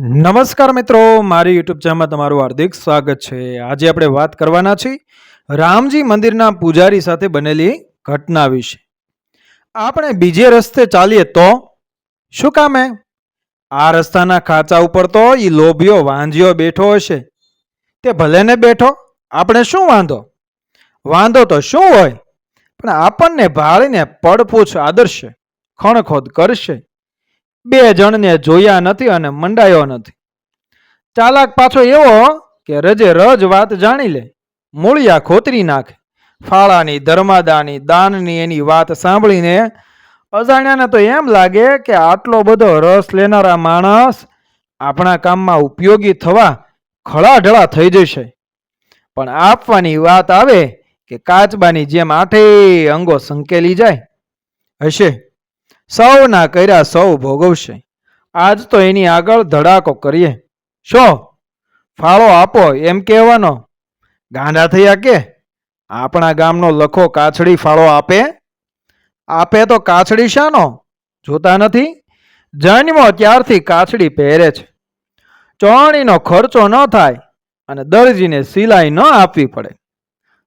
નમસ્કાર મિત્રો, મારી યુટ્યુબ ચેનલમાં તમારું હાર્દિક સ્વાગત છે. આજે આપણે વાત કરવાના છીએ રામજી મંદિરના પૂજારી સાથે બનેલી ઘટના વિશે. આપણે બીજે રસ્તે ચાલીએ તો શું કામે આ રસ્તાના ખાંચા ઉપર તો એ લોભિયો વાંજિયો બેઠો હશે. તે ભલે ને બેઠો, આપણે શું વાંધો? વાંધો તો શું હોય? પણ આપણને ભાળીને પડપૂછ આદરશે, ખણખોદ કરશે. બે જણને જોયા નથી અને મંડાયો નથી. ચાલાક પાછો એવો કે રજે રજ વાત જાણી લે, મૂળિયા ખોતરી નાખે. ફાળાની, ધર્માદાની, દાનની એની વાત સાંભળીને અજાણ્યાને તો એમ લાગે કે આટલો બધો રસ લેનારા માણસ આપણા કામમાં ઉપયોગી થવા ખળાઢળા થઈ જશે. પણ આપવાની વાત આવે કે કાચબાની જેમ આઠે અંગો સંકેલી જાય. હશે. સૌના કર્યા સૌ ભોગવશે. આજ તો એની આગળ ધડાકો કરીએ. શો? ફાળો આપો એમ કહેવાનો. ગાંડા થયા કે? આપણા ગામનો લખો કાછડી ફાળો આપે? આપે તો કાછડી શાનો? જોતા નથી? જન્મો ત્યારથી કાછડી પહેરે છે. ચોણીનો ખર્ચો ન થાય અને દરજીને સિલાઈ ન આપવી પડે.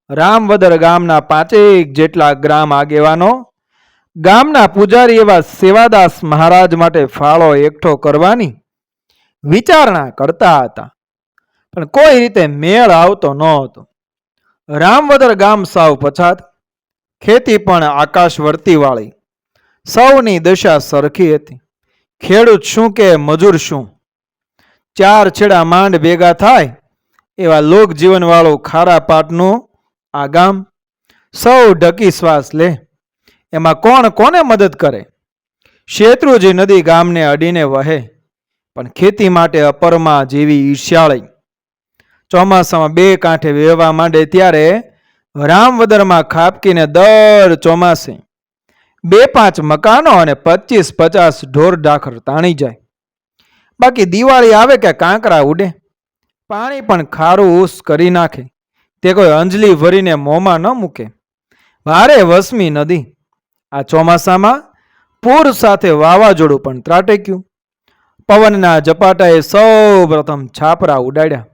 રામવદર ગામના પાંચેક જેટલા ગ્રામ આગેવાનો ગામના પૂજારી એવા સેવાદાસ મહારાજ માટે ફાળો એકઠો કરવાની વિચારણા કરતા હતા. પણ કોઈ રીતે મેળ આવતો ન હતો રામવદર ગામ સાવ પછાત, ખેતી પણ આકાશ વર્તીવાળી સૌની દશા સરખી હતી. ખેડૂત શું કે મજૂર શું? ચાર છેડા માંડ ભેગા થાય, એવા લોકજીવનવાળું ખારા પાટનું આ ગામ સૌ ઢકી શ્વાસ લે. એમાં કોણ કોને મદદ કરે? શેત્રુજી નદી ગામને અડીને વહે, પણ ખેતી માટે અપરમાં જેવી ઈર્ષ્યાળી ચોમાસામાં બે કાંઠે વહેવા માંડે ત્યારે રામવદરમાં ખાપકીને દર ચોમાસે બે પાંચ મકાનો અને પચીસ પચાસ ઢોર ડાખર તાણી જાય. બાકી દિવાળી આવે કે કાંકરા ઉડે, પાણી પણ ખારું ઉસ કરી નાખે. તે કોઈ અંજલી ભરીને મોંમાં ન મૂકે. ભારે વસમી નદી આ ચોમાસામાં પૂર સાથે વાવાઝોડું પણ ત્રાટક્યું. પવનના ઝપાટાએ સૌ પ્રથમ છાપરા ઉડાડ્યા.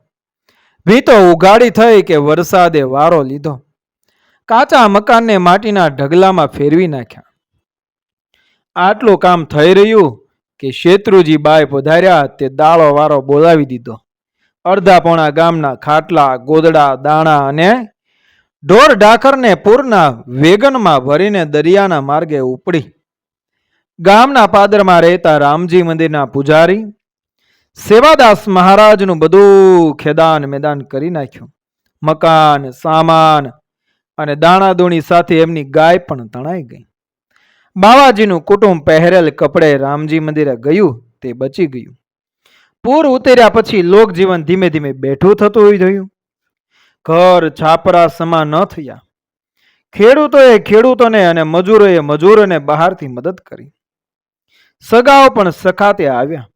ભીતો ઉગાડી થઈ કે વરસાદે વારો લીધો. કાચા મકાનને માટીના ઢગલામાં ફેરવી નાખ્યા. આટલું કામ થઈ રહ્યું કે શેત્રુજી બાય પધાર્યા તે દાળો વારો બોલાવી દીધો. અડધા પોણા ગામના ખાટલા, ગોદડા, દાણા અને ઢોર ઢાકરને પૂરના વેગનમાં ભરીને દરિયાના માર્ગે ઉપડી. ગામના પાદરમાં રહેતા રામજી મંદિરના પૂજારી સેવાદાસ મહારાજનું બધું ખેદાન મેદાન કરી નાખ્યું. મકાન, સામાન અને દાણાદોણી સાથે એમની ગાય પણ તણાઈ ગઈ. બાવાજીનું કુટુંબ પહેરેલ કપડે રામજી મંદિરે ગયું, તે બચી ગયું. પૂર ઉતર્યા પછી લોકજીવન ધીમે ધીમે બેઠું થતું હોય જોયું ઘર છાપરા સમા ન થયા. ખેડૂતોએ ખેડૂતોને અને મજૂરોએ મજૂરોને બહારથી મદદ કરી. સગાઓ પણ સખાતે આવ્યા.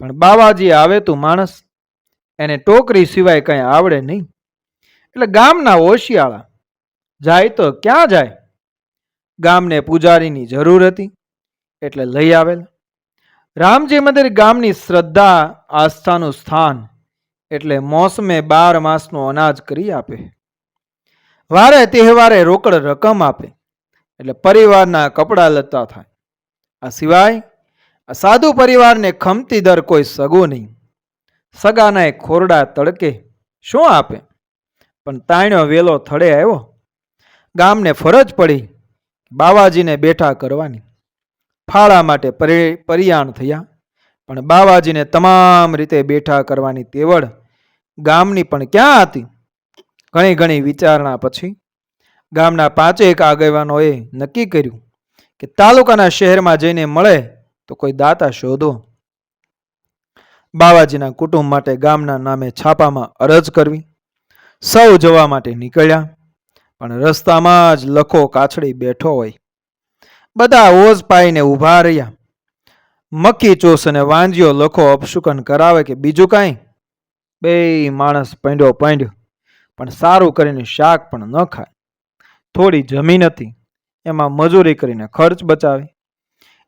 પણ બાવાજી આવે તું માણસ એને ટોકરી સિવાય કંઈ આવડે નહીં. એટલે ગામના ઓશિયાળા, જાય તો ક્યાં જાય? ગામને પૂજારીની જરૂર હતી, એટલે લઈ આવેલ. રામજી મંદિર ગામની શ્રદ્ધા, આસ્થાનું સ્થાન એટલે મોસમે બાર માસનું અનાજ કરી આપે. વારે તહેવારે રોકડ રકમ આપે. એટલે પરિવારના કપડાં લતા થાય. આ સિવાય, આ સાધુ પરિવારને ખમતી દર કોઈ સગો નહીં. સગાના ખોરડા તડકે શું આપે? પણ તાણ્યો વેલો થડે આવ્યો. ગામને ફરજ પડી બાવાજીને બેઠા કરવાની. ફાળા માટે પરી, પરિયાણ થયા. પણ બાવાજીને તમામ રીતે બેઠા કરવાની તેવડ ગામની પણ ક્યાં હતી? ઘણી ઘણી વિચારણા પછી ગામના પાંચેક આગેવાનોએ નક્કી કર્યું કે તાલુકાના શહેરમાં જઈને મળે તો કોઈ દાતા શોધો. બાવાજીના કુટુંબ માટે ગામના નામે છાપામાં અરજ કરવી, સૌ જવા માટે નીકળ્યા, પણ રસ્તામાં જ લખો કાછડી બેઠો હોય. બધા ઓઝ પાઈને ઊભા રહ્યા. મક્કી ચોસ અને વાંજ્યો લખો અપશુકન કરાવે કે બીજું કાંઈ? બે માણસ પૈંડો પૈંડ, પણ સારું કરીને શાક પણ ન ખાય. થોડી જમીન હતી, એમાં મજૂરી કરીને ખર્ચ બચાવે.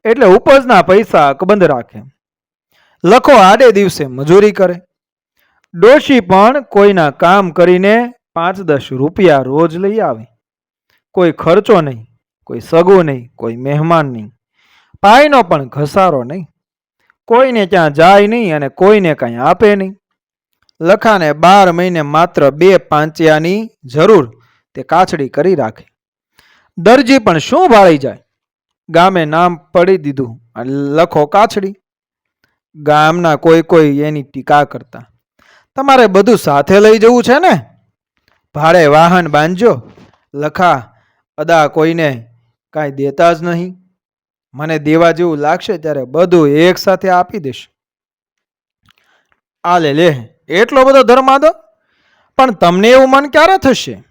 એટલે ઉપજના પૈસા અકબંધ રાખે. લખો આડે દિવસે મજૂરી કરે. ડોશી પણ કોઈના કામ કરીને પાંચ દસ રૂપિયા રોજ લઈ આવે. કોઈ ખર્ચો નહીં, કોઈ સગો નહીં, કોઈ મહેમાન નહીં. પાયનો પણ ઘસારો નહીં. કોઈને ત્યાં જાય નહીં અને કોઈને કાંઈ આપે નહીં. લખાને બાર મહિને માત્ર બે પાંચિયાની જરૂર તે કાછડી કરી રાખે. દરજી પણ શું ભાળી જાય? ગામે નામ પડી દીધું અને લખો કાછડી ગામના કોઈ કોઈ એની ટીકા કરતા, તમારે બધું સાથે લઈ જવું છે ને? ભાડે વાહન બાંધજો. લખા, અદા કોઈને કાંઈ દેતા જ નહીં. મને દેવા જેવું લાગશે ત્યારે બધું એક સાથે આપી દઈશ આ લે લે એટલો બધો ધર્માદો પણ તમને એવું મન ક્યારે થશે?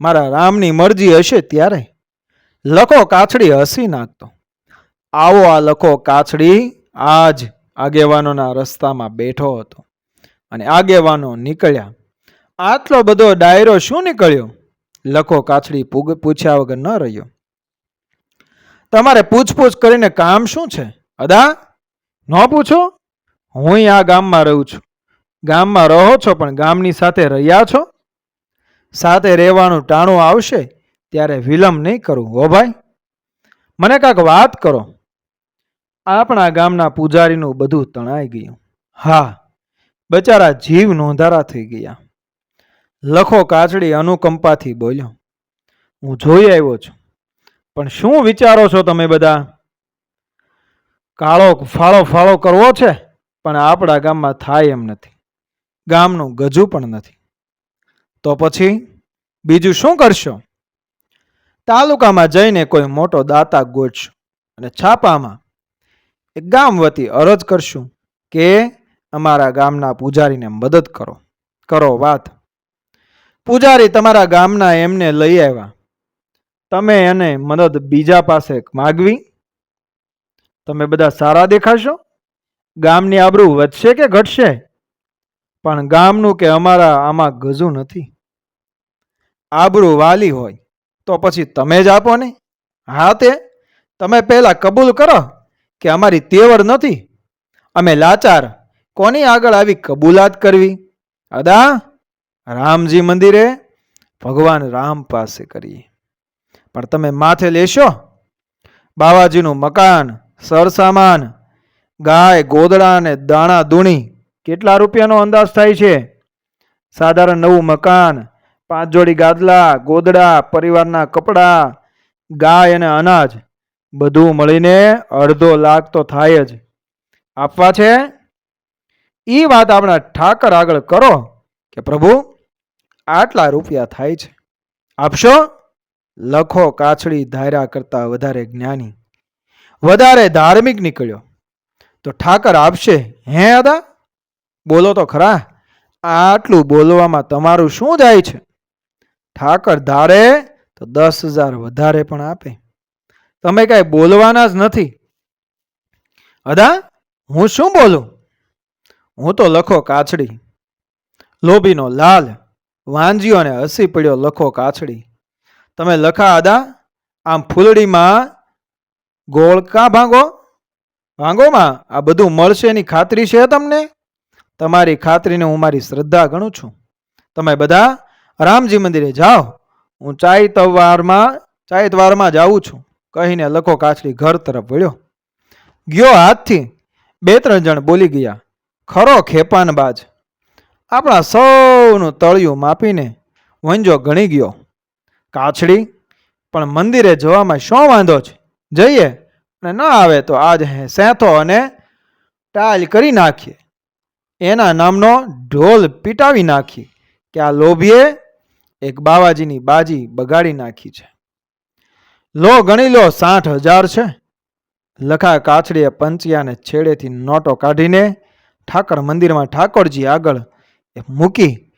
મારા રામની મરજી હશે ત્યારે. લખો કાછડી હસી નાખતો. આવો આ લખો કાછડી આજ આગેવાનોના રસ્તામાં બેઠો હતો અને આગેવાનો નીકળ્યા. આટલો બધો ડાયરો શું નીકળ્યો? લખો કાછડી પૂછ્યા વગર ન રહ્યો. તમારે પૂછપૂછ કરીને કામ શું છે? અદા, ન પૂછો? હું આ ગામમાં રહું છું. ગામમાં રહો છો પણ ગામની સાથે રહ્યા છો? સાથે રહેવાનું ટાણું આવશે ત્યારે વિલંબ નહીં કરું, હો ભાઈ. મને કાંક વાત કરો. આપણા ગામના પૂજારીનું બધું તણાઈ ગયું. હા, બચારા જીવ નોંધારા થઈ ગયા. લખો કાચડી અનુકંપાથી બોલ્યો. હું જોઈ આવ્યો છું. પણ શું વિચારો છો તમે બધા? કાળો ફાળો ફાળો કરવો છે, પણ આપણા ગામમાં થાય એમ નથી. ગામનું ગજુ પણ નથી. તો પછી બીજું શું કરશો? તાલુકામાં જઈને કોઈ મોટો દાતા ગોઠશો અને છાપામાં એક ગામ વતી અરજ કરશું કે અમારા ગામના પૂજારીને મદદ કરો. કરો વાત. પૂજારી તમારા ગામના એમને લઈ આવ્યા. તમે એને મદદ બીજા પાસે માગવી? તમે બધા સારા દેખાશો? ગામની આબરૂ વધશે કે ઘટશે? પણ ગામનું કે અમારા આમાં ગજું નથી. આબરૂ વાલી હોય તો પછી તમે જ આપો ને. હા તે, તમે પહેલાં કબૂલ કરો કે અમારી તેવર નથી. અમે લાચાર. કોની આગળ આવી કબૂલાત કરવી? અદા, રામજી મંદિરે ભગવાન રામ પાસે કરીએ. પણ તમે માથે લેશો? બાવાજીનું મકાન, સરસામાન, ગાય, ગોદડા અને દાણા દૂણી કેટલા રૂપિયાનો અંદાજ થાય છે? સાધારણ નવું મકાન, પાંચ જોડી ગાદલા, ગોદડા, પરિવારના કપડાં, ગાય અને અનાજ. બધું મળીને અડધો લાખ તો થાય જ. આપવા છે? એ વાત આપણા ઠાકર આગળ કરો કે પ્રભુ, આટલા રૂપિયા થાય છે. આપશો? લખો કાછડી ધાર્યા કરતા વધારે જ્ઞાની. વધારે ધાર્મિક નીકળ્યો. તો ઠાકર આપશે, હે અદા બોલો તો ખરા? આટલું બોલવામાં તમારું શું જાય છે? ઠાકર ધારે તો દસ હજાર વધારે પણ આપે. તમે કાંઈ બોલવાના જ નથી. અદા, હું શું બોલું? હું તો લખો કાછડી. લોભીનો લાલ વાંજીઓને હસી પડ્યો લખો કાછડી. તમે લખા, અદા, આમ ફૂલડીમાં ગોળ કા ભાંગો? ભાંગોમાં આ બધું મળશે એની ખાતરી છે તમને? તમારી ખાતરીને હું મારી શ્રદ્ધા ગણું છું. તમે બધા રામજી મંદિરે જાઓ. હું ચાઈતવારમાં ચાઈતવારમાં જાઉં છું. કહીને લખો કાછડી ઘર તરફ વળ્યો. ગયો હાથથી. બે ત્રણ જણ બોલી ગયા, ખરો ખેપાનબાજ. આપણા સૌનું તળિયું માપીને વંજો ગણી ગયો. કાછડી, પણ મંદિરે જવામાં શું વાંધો છે? જઈએ. અને ન આવે તો આજ હે સેંથો અને ટાલ કરી નાખીએ. એના નામનો ઢોલ પીટાવી નાખી કે આ લોભીએ એક બાવાજીની બાજી બગાડી નાખી છે. લો ગણી લો સાઠ હજાર છે. લખા કાછડીએ પંચિયાને છેડેથી નોટો કાઢીને ઠાકર મંદિરમાં ઠાકોરજી આગળ એ મૂકી,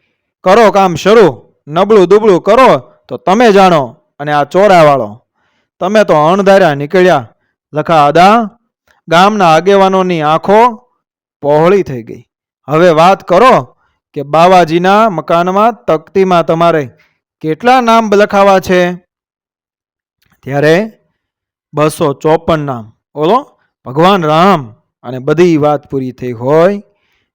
કરો કામ શરૂ, નબળું દુબળું કરો, તો તમે જાણો અને આ ચોરાવાળો. તમે તો અણધાર્યા નીકળ્યા. લખા, અદા, ગામના આગેવાનોની આંખો પહોળી થઈ ગઈ. હવે વાત કરો કે બાવાજીના મકાનમાં તકતીમાં તમારે કેટલા નામ લખાવા છે? ત્યારે બસો ચોપન નામ. ઓલો, ભગવાન રામ અને બધી વાત પૂરી થઈ હોય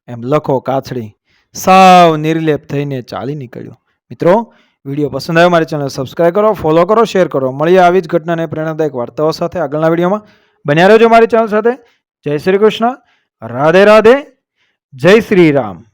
એમ લખો કાછડી સાવ નિર્લેપ થઈને ચાલી નીકળ્યો. મિત્રો, વીડિયો પસંદ આવ્યો મારી ચેનલ સબસ્ક્રાઈબ કરો ફોલો કરો શેર કરો. મળીએ આવી જ ઘટનાને પ્રેરણાદાયક વાર્તાઓ સાથે આગળના વિડીયોમાં. બન્યા રહેજો મારી ચેનલ સાથે. જય શ્રી કૃષ્ણ. રાધે રાધે. જય શ્રી રામ.